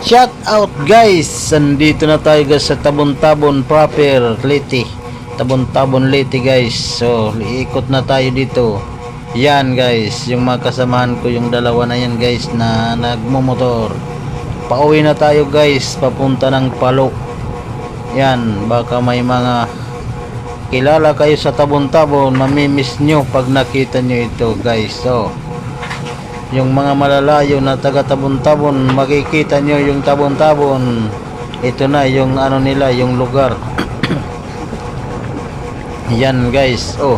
Shout out guys! Andito na tayo guys sa Tabon-Tabon proper Liti. Tabon-Tabon Liti guys. So, iikot na tayo dito. Yan guys, yung mga ko, yung dalawa na yan guys na nagmumotor. Pauwi na tayo guys, papunta ng Palo. Yan, baka may mga kilala kayo sa Tabon-Tabon, mamimiss nyo pag nakita nyo ito guys. So, yung mga malalayo na taga tabon-tabon makikita nyo yung tabon-tabon. Ito na yung ano nila yung lugar. Yan guys. Oh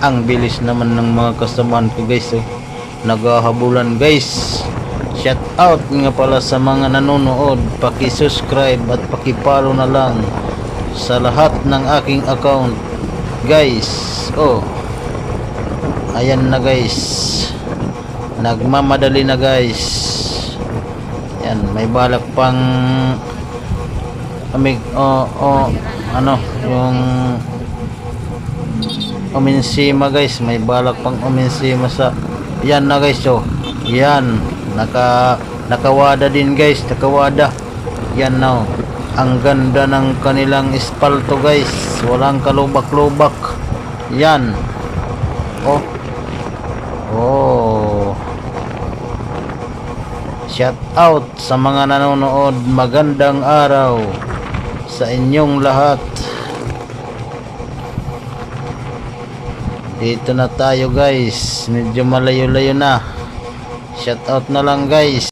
ang bilis naman ng mga kasamaan ko guys oh naghahabulan guys. Shout out nga pala sa mga nanonood. Paki-subscribe at paki-follow na lang sa lahat ng aking account. Guys oh. Ayan na guys nagmamadali na guys. Yan may balak pang amig o o ano yung uminsima guys. May balak pang uminsima sa yan na guys oh. Yan naka nakawada din guys. Nakawada. Yan na oh. ang ganda ng kanilang espalto guys. Walang kalubak-lubak. Yan. Oh Oh. Shout out sa mga nanonood. Magandang araw sa inyong lahat. Dito na tayo guys. Medyo malayo-layo na. Shout out na lang guys.